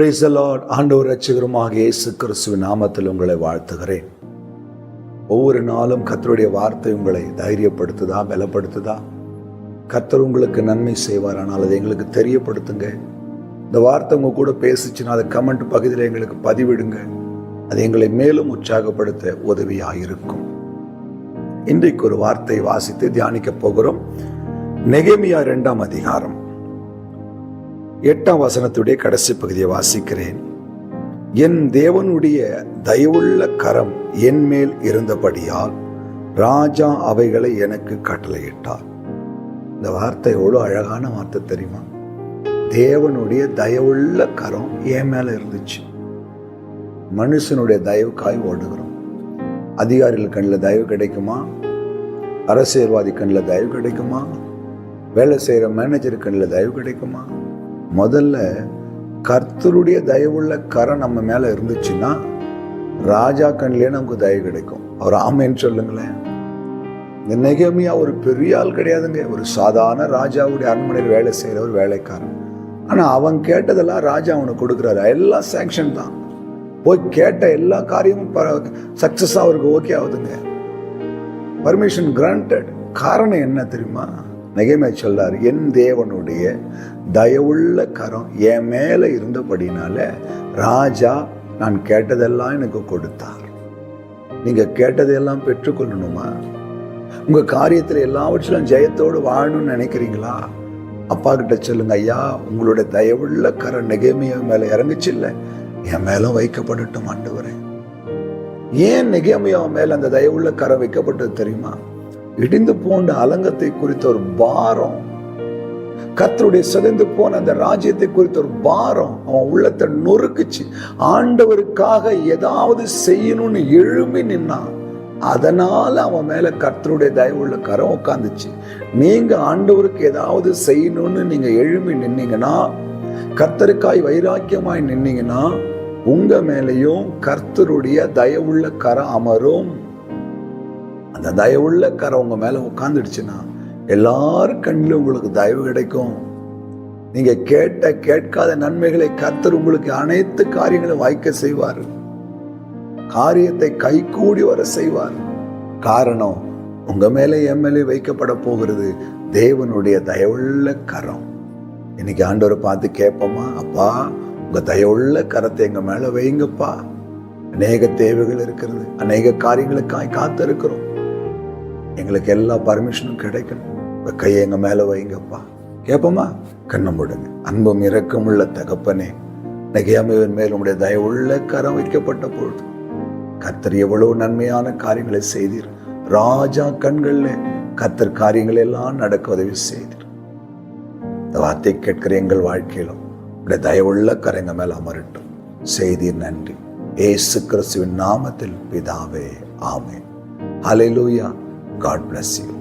பிரேசலாட் ஆண்டவர் ரட்சகருமாக இயேசு கிறிஸ்துவ நாமத்தில் உங்களை வாழ்த்துகிறேன். ஒவ்வொரு நாளும் கத்தருடைய வார்த்தை உங்களை தைரியப்படுத்துதா பலப்படுத்துதா? கத்தர் உங்களுக்கு நன்மை செய்வார் ஆனால் அதை எங்களுக்கு தெரியப்படுத்துங்க. இந்த வார்த்தை உங்கள் கூட பேசிச்சுன்னா அதை கமெண்ட் பகுதியில் எங்களுக்கு பதிவிடுங்க. அது எங்களை மேலும் உற்சாகப்படுத்த உதவியாக இருக்கும் இன்றைக்கு ஒரு வார்த்தை வாசித்து தியானிக்க போகிறோம். நெகேமியா இரண்டாம் அதிகாரம். எட்டாம் வசனத்துடைய கடைசி பகுதியை வாசிக்கிறேன். என் தேவனுடைய தயவுள்ள கரம் என் மேல் இருந்தபடியால் ராஜா அவைகளை எனக்கு கட்டளையிட்டார். இந்த வார்த்தை எவ்வளோ அழகான வார்த்தை தெரியுமா? தேவனுடைய தயவுள்ள கரம் என் மேல இருந்துச்சு. மனுஷனுடைய தயவுக்காய் ஓடுகிறோம். அதிகாரிகள் கண்ணில் தயவு கிடைக்குமா? அரசியல்வாதி கண்ணில் தயவு கிடைக்குமா? வேலை செய்கிற மேனேஜர் கண்ணில் தயவு கிடைக்குமா? முதல்ல கர்த்தருடைய தயவுள்ள கரம் நம்ம மேலே இருந்துச்சுன்னா ராஜா கண்ணிலே நமக்கு தயவு கிடைக்கும். அவர் ஆமைன்னு சொல்லுங்களேன். இந்த நெகமியா ஒரு பெரிய ஆள் கிடையாதுங்க. ஒரு சாதாரண ராஜாவுடைய அரண்மனையில் வேலை செய்கிற ஒரு வேலைக்காரன். ஆனால் அவன் கேட்டதெல்லாம் ராஜா அவனுக்கு கொடுக்குறாரு. எல்லாம் சேங்ஷன் தான். போய் கேட்ட எல்லா காரியமும் சக்சஸ் அவருக்கு ஓகே ஆகுதுங்க. பர்மிஷன் கிராண்டட் காரணம் என்ன தெரியுமா? நெகைமை சொல்றார் என் தேவனுடைய தயவுள்ள கரம் என் மேலே இருந்தபடினால ராஜா நான் கேட்டதெல்லாம் எனக்கு கொடுத்தார். நீங்க கேட்டதையெல்லாம் பெற்றுக்கொள்ளணுமா? உங்க காரியத்தில் எல்லாவற்றிலும் ஜெயத்தோடு வாழணும்னு நினைக்கிறீங்களா? அப்பா கிட்ட சொல்லுங்க ஐயா உங்களுடைய தயவுள்ள கரம் நெகைமைய மேலே இறங்குச்சு இல்லை என் மேலும் வைக்கப்படட்டும் ஆண்டவரே. ஏன் நெகைமையோ மேலே அந்த தயவுள்ள கரம் வைக்கப்பட்டது தெரியுமா? இடிந்து போன்ற அலங்கத்தை குறித்த ஒரு பாரம். கத்தருடைய சிதைந்து போன அந்த ராஜ்யத்தை குறித்த ஒரு பாரம் அவன் உள்ளத்தை நொறுக்குச்சு. ஆண்டவருக்காக ஏதாவது செய்யணும்னு எழும்பி நின்னான். அதனால அவன் மேல கர்த்தருடைய தயவுள்ள கரம் உட்காந்துச்சு நீங்க ஆண்டவருக்கு ஏதாவது செய்யணும்னு நீங்க எழும்பி நின்னீங்கன்னா கர்த்தருக்காய் வைராக்கியமாய் நின்னீங்கன்னா உங்க மேலையும் கர்த்தருடைய தயவுள்ள கரம் அமரும். அந்த தயவுள்ள கரம் உங்க மேல உட்காந்துடுச்சுன்னா எல்லாரும் கண்ணிலும் உங்களுக்கு தயவு கிடைக்கும். நீங்க கேட்ட கேட்காத நன்மைகளை கர்த்தர் உங்களுக்கு அனைத்து காரியங்களும் வாய்க்க செய்வார். காரியத்தை கைகூடி வர செய்வார். காரணம் உங்க மேலே என் மேலே வைக்கப்பட போகிறது தேவனுடைய தயவுள்ள கரம். இன்னைக்கு ஆண்டவரை பார்த்து கேட்போமா? அப்பா உங்க தயவுள்ள கரத்தை எங்க மேல வைங்கப்பா. அநேக தேவைகள் இருக்கிறது. அநேக காரியங்களுக்காய் காத்து இருக்கிறோம் எங்களுக்கு எல்லா பர்மிஷனும் கிடைக்கணும். கையை எங்க மேல வைங்கப்பா. கேட்போமா கண்ணை போடுங்க அன்பும் இரக்கமுள்ள தகப்பனே நகையாமையின் மேல் உடைய தயவுள்ள கரம் வைக்கப்பட்ட பொழுது கத்தர் எவ்வளவு நன்மையான காரியங்களை செய்தீர். ராஜா கண்கள்ல கத்தர் காரியங்கள் எல்லாம் நடக்க உதவி செய்தீர். இந்த வார்த்தை கேட்கிற எங்கள் வாழ்க்கையிலும் உடைய தயவுள்ள கரைங்க மேல் அமரட்டும். செய்தீர் நன்றி. ஏசு கிறிஸ்துவின் நாமத்தில் பிதாவே ஆமேன். ஹalleluya காட் bless you